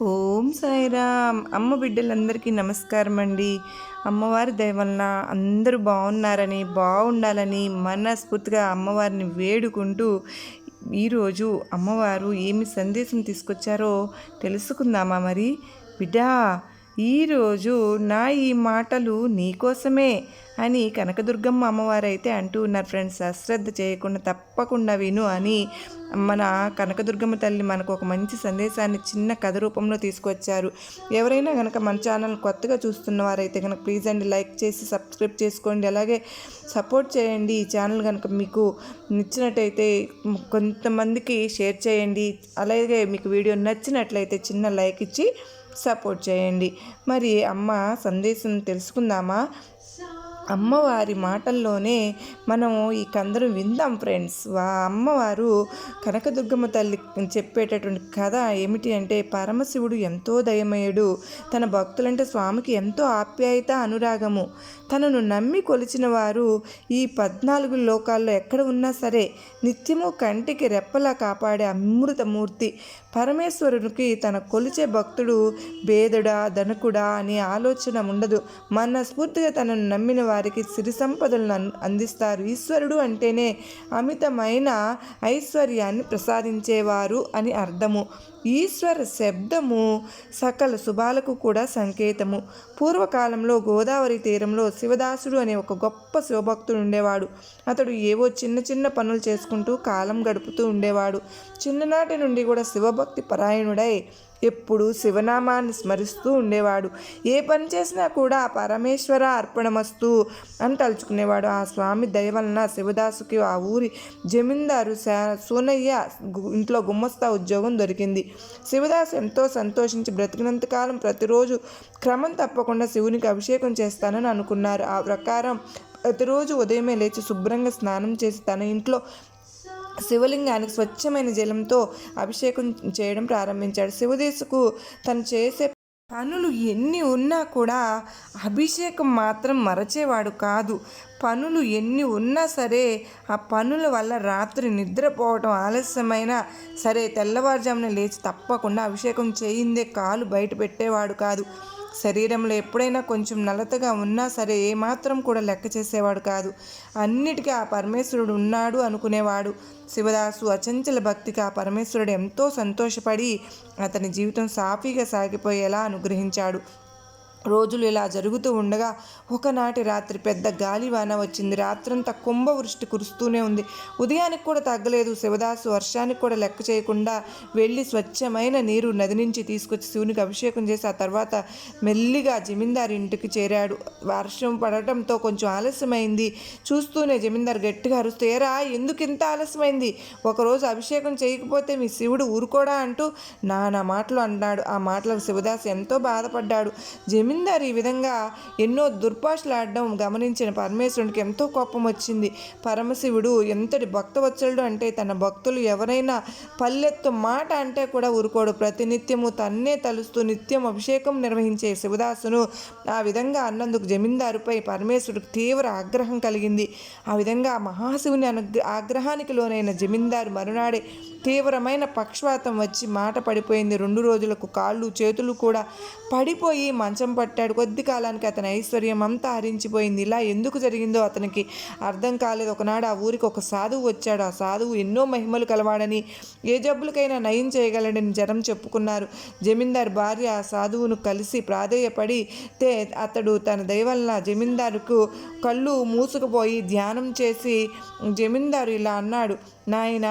ఓం సాయిరామ్. అమ్మ బిడ్డలందరికీ నమస్కారం అండి అమ్మవారి దయవలన అందరూ బాగున్నారని బాగుండాలని మనస్ఫూర్తిగా అమ్మవారిని వేడుకుంటూ ఈరోజు అమ్మవారు ఏమి సందేశం తీసుకొచ్చారో తెలుసుకుందామా మరి? బిడ్డా ఈరోజు నా ఈ మాటలు నీకోసమే అని కనకదుర్గమ్మ అమ్మవారు అయితే అంటూ ఉన్నారు ఫ్రెండ్స్. అశ్రద్ధ చేయకుండా తప్పకుండా విను అని మన కనకదుర్గమ్మ తల్లి మనకు ఒక మంచి సందేశాన్ని చిన్న కథ రూపంలో తీసుకొచ్చారు. ఎవరైనా కనుక మన ఛానల్ కొత్తగా చూస్తున్న వారైతే కనుక ప్లీజ్ అండి లైక్ చేసి సబ్స్క్రైబ్ చేసుకోండి. అలాగే సపోర్ట్ చేయండి. ఈ ఛానల్ కనుక మీకు నచ్చినట్టయితే కొంతమందికి షేర్ చేయండి. అలాగే మీకు వీడియో నచ్చినట్లయితే చిన్న లైక్ ఇచ్చి సపోర్ట్ చేయండి. మరి అమ్మ సందేశం తెలుసుకుందామా? అమ్మవారి మాటల్లోనే మనం ఈ కందరం విందాం ఫ్రెండ్స్. వా అమ్మవారు కనకదుర్గమ్మ తల్లి చెప్పేటటువంటి కథ ఏమిటి అంటే పరమశివుడు ఎంతో దయమయుడు తన భక్తులంటే స్వామికి ఎంతో ఆప్యాయత అనురాగము. తనను నమ్మి కొలిచిన వారు ఈ పద్నాలుగు లోకాల్లో ఎక్కడ ఉన్నా సరే నిత్యము కంటికి రెప్పలా కాపాడే అమృతమూర్తి. పరమేశ్వరునికి తన కొలిచే భక్తుడు బేదుడా ధనుకుడా అనే ఆలోచన ఉండదు. మనస్ఫూర్తిగా తనను నమ్మిన వారికి సిరి సంపదలను అందిస్తారు. ఈశ్వరుడు అంటేనే అమితమైన ఐశ్వర్యాన్ని ప్రసాదించేవారు అని అర్థము. ఈశ్వర శబ్దము సకల శుభాలకు కూడా సంకేతము. పూర్వకాలంలో గోదావరి తీరంలో శివదాసుడు అనే ఒక గొప్ప శివభక్తుడు ఉండేవాడు. అతడు ఏవో చిన్న చిన్న పనులు చేసుకుంటూ కాలం గడుపుతూ ఉండేవాడు. చిన్ననాటి నుండి కూడా శివభక్తి పరాయణుడై ఎప్పుడు శివనామాన్ని స్మరిస్తూ ఉండేవాడు. ఏ పని చేసినా కూడా పరమేశ్వర అర్పణమస్తు అని తలుచుకునేవాడు. ఆ స్వామి దయ వలన శివదాసుకి ఆ ఊరి జమీందారు సోనయ్య ఇంట్లో గుమ్మస్తా ఉద్యోగం దొరికింది. శివదాస్ ఎంతో సంతోషించి బ్రతికినంతకాలం ప్రతిరోజు క్రమం తప్పకుండా శివునికి అభిషేకం చేస్తానని అనుకున్నారు. ఆ ప్రకారం ప్రతిరోజు ఉదయమే లేచి శుభ్రంగా స్నానం చేసి తన ఇంట్లో శివలింగానికి స్వచ్ఛమైన జలంతో అభిషేకం చేయడం ప్రారంభించాడు. శివదేశకు తను చేసే పనులు ఎన్ని ఉన్నా కూడా అభిషేకం మాత్రం మరచేవాడు కాదు. పనులు ఎన్ని ఉన్నా సరే ఆ పనుల వల్ల రాత్రి నిద్రపోవటం ఆలస్యమైన సరే తెల్లవారుజామున లేచి తప్పకుండా అభిషేకం చేయిందే కాలు బయట పెట్టేవాడు కాదు. శరీరంలో ఎప్పుడైనా కొంచెం నలతగా ఉన్నా సరే ఏమాత్రం కూడా లెక్క చేసేవాడు కాదు. అన్నిటికీ ఆ పరమేశ్వరుడు ఉన్నాడు అనుకునేవాడు. శివదాసు అచంచల భక్తికి ఆ పరమేశ్వరుడు ఎంతో సంతోషపడి అతని జీవితం సాఫీగా సాగిపోయేలా అనుగ్రహించాడు. రోజులు ఇలా జరుగుతూ ఉండగా ఒకనాటి రాత్రి పెద్ద గాలివాన వచ్చింది. రాత్రంతా కుంభవృష్టి కురుస్తూనే ఉంది. ఉదయానికి కూడా తగ్గలేదు. శివదాసు వర్షానికి కూడా లెక్క చేయకుండా వెళ్ళి స్వచ్ఛమైన నీరు నది నుంచి తీసుకొచ్చి శివునికి అభిషేకం చేసి ఆ తర్వాత మెల్లిగా జమీందారు ఇంటికి చేరాడు. వర్షం పడటంతో కొంచెం ఆలస్యమైంది. చూస్తూనే జమీందారు గట్టిగా అరుస్తేరా ఎందుకు ఇంత ఆలస్యమైంది? ఒకరోజు అభిషేకం చేయకపోతే మీ శివుడు ఊరుకోడా? అంటూ నానా మాటలు అన్నాడు. ఆ మాటలకు శివదాసు ఎంతో బాధపడ్డాడు. జమీ జమీందారు ఈ విధంగా ఎన్నో దుర్భాషలాడడం గమనించిన పరమేశ్వరునికి ఎంతో కోపం వచ్చింది. పరమశివుడు ఎంతటి భక్తవత్సలుడు అంటే తన భక్తులు ఎవరైనా పల్లెత్తు మాట అంటే కూడా ఊరుకోడు. ప్రతినిత్యము తన్నే తలుస్తూ నిత్యం అభిషేకం నిర్వహించే శివదాసును ఆ విధంగా అన్నందుకు జమీందారుపై పరమేశ్వరుడికి తీవ్ర ఆగ్రహం కలిగింది. ఆ విధంగా మహాశివుని అనుగ్ర ఆగ్రహానికి లోనైన జమీందారు మరునాడే తీవ్రమైన పక్షవాతం వచ్చి మాట పడిపోయింది. రెండు రోజులకు కాళ్ళు చేతులు కూడా పడిపోయి మంచం పట్టాడు. కొద్ది కాలానికి అతని ఐశ్వర్యం అంతా హరించిపోయింది ఇలా ఎందుకు జరిగిందో అతనికి అర్థం కాలేదు. ఒకనాడు ఆ ఊరికి ఒక సాధువు వచ్చాడు. ఆ సాధువు ఎన్నో మహిమలు కలవాడని ఏ జబ్బులకైనా నయం చేయగలడని జనం చెప్పుకున్నారు. జమీందార్ భార్య ఆ సాధువును కలిసి ప్రాధేయపడితే అతడు తన దయవల్ల జమీందారుకు కళ్ళు మూసుకుపోయి ధ్యానం చేసి జమీందారు ఇలా అన్నాడు నాయన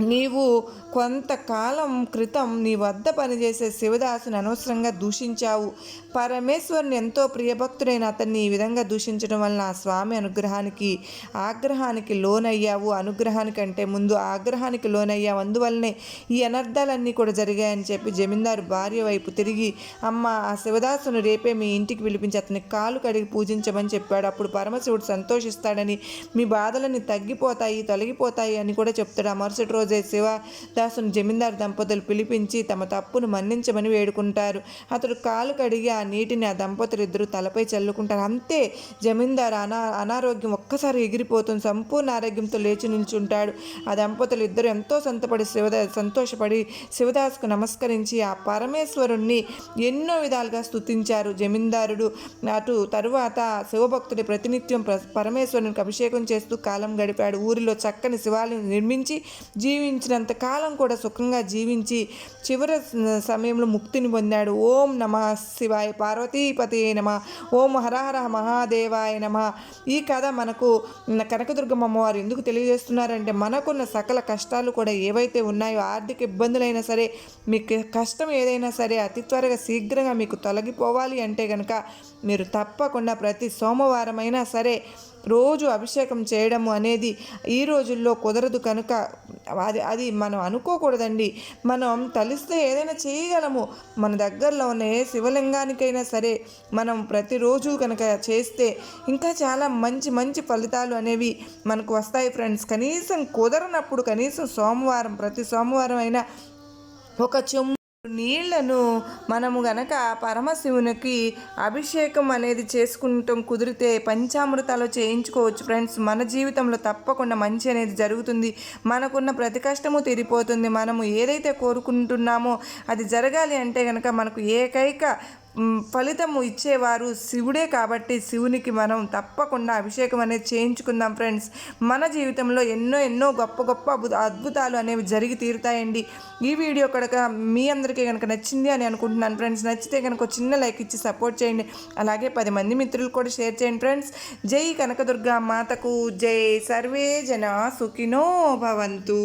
నీవు కొంతకాలం క్రితం నీ వద్ద పనిచేసే శివదాసుని అనవసరంగా దూషించావు. పరమేశ్వరుని ఎంతో ప్రియభక్తుడైన అతన్ని ఈ విధంగా దూషించడం వలన ఆ స్వామి అనుగ్రహానికి ఆగ్రహానికి లోనయ్యావు. అనుగ్రహానికంటే ముందు ఆగ్రహానికి లోనయ్యావు. అందువల్లనే ఈ అనర్థాలన్నీ కూడా జరిగాయని చెప్పి జమీందారు భార్య వైపు తిరిగి అమ్మ ఆ శివదాసును రేపే మీ ఇంటికి పిలిపించి అతని కాలు కడిగి పూజించమని చెప్పాడు. అప్పుడు పరమశివుడు సంతోషిస్తాడని మీ బాధలన్నీ తగ్గిపోతాయి తొలగిపోతాయి అని కూడా చెప్తాడు. ఆ మరుసటి రోజు రోజే శివదాసును జమీందారు దంపతులు పిలిపించి తమ తప్పును మన్నించమని వేడుకుంటారు. అతడు కాలు కడిగి ఆ నీటిని ఆ దంపతులు ఇద్దరు తలపై చల్లుకుంటారు. అంతే జమీందారు అనా అనారోగ్యం ఒక్కసారి ఎగిరిపోతుంది. సంపూర్ణ ఆరోగ్యంతో లేచి నిల్చుంటాడు. ఆ దంపతులు ఇద్దరు ఎంతో సంతపడి శివదా సంతోషపడి శివదాసుకు నమస్కరించి ఆ పరమేశ్వరుణ్ణి ఎన్నో విధాలుగా స్తుతించారు. జమీందారుడు అటు తరువాత శివభక్తుడి ప్రతినిత్యం పరమేశ్వరునికి అభిషేకం చేస్తూ కాలం గడిపాడు. ఊరిలో చక్కని శివాలయం నిర్మించి జీవి జీవించినంత కాలం కూడా సుఖంగా జీవించి చివరి సమయంలో ముక్తిని పొందాడు. ఓం నమ శివాయ పార్వతీపతి నమ. ఓం హరహర మహాదేవాయ నమ. ఈ కథ మనకు కనకదుర్గమ్మ అమ్మవారు ఎందుకు తెలియజేస్తున్నారంటే మనకున్న సకల కష్టాలు కూడా ఏవైతే ఉన్నాయో ఆర్థిక ఇబ్బందులైనా సరే మీకు కష్టం ఏదైనా సరే అతి త్వరగా శీఘ్రంగా మీకు తొలగిపోవాలి అంటే కనుక మీరు తప్పకుండా ప్రతి సోమవారమైనా సరే రోజు అభిషేకం చేయడము అనేది ఈ రోజుల్లో కుదరదు కనుక అది అది మనం అనుకోకూడదండి. మనం తలిస్తే ఏదైనా చేయగలము. మన దగ్గరలో ఉన్న ఏ శివలింగానికైనా సరే మనం ప్రతిరోజు కనుక చేస్తే ఇంకా చాలా మంచి మంచి ఫలితాలు అనేవి మనకు వస్తాయి ఫ్రెండ్స్. కనీసం కుదరనప్పుడు కనీసం సోమవారం ప్రతి సోమవారం అయినా ఒక చెమ్ము నీళ్ళను మనము గనక పరమశివునికి అభిషేకం అనేది చేసుకుంటాం కుదిరితే పంచామృతాలు చేయించుకోవచ్చు ఫ్రెండ్స్. మన జీవితంలో తప్పకుండా మంచి అనేది జరుగుతుంది. మనకున్న ప్రతి కష్టము తీరిపోతుంది. మనము ఏదైతే కోరుకుంటున్నామో అది జరగాలి అంటే కనుక మనకు ఏకైక ఫలితము ఇచ్చేవారు శివుడే కాబట్టి శివునికి మనం తప్పకుండా అభిషేకం అనేది చేయించుకుందాం ఫ్రెండ్స్. మన జీవితంలో ఎన్నో ఎన్నో గొప్ప గొప్ప అద్భుతాలు అనేవి జరిగి తీరుతాయండి. ఈ వీడియో కనుక మీ అందరికీ కనుక నచ్చింది అని అనుకుంటున్నాను ఫ్రెండ్స్. నచ్చితే కనుక ఒక చిన్న లైక్ ఇచ్చి సపోర్ట్ చేయండి. అలాగే పది మంది మిత్రులు కూడా షేర్ చేయండి ఫ్రెండ్స్. జై కనకదుర్గ మాతకు జై సర్వే జన సుఖినో భవంతు.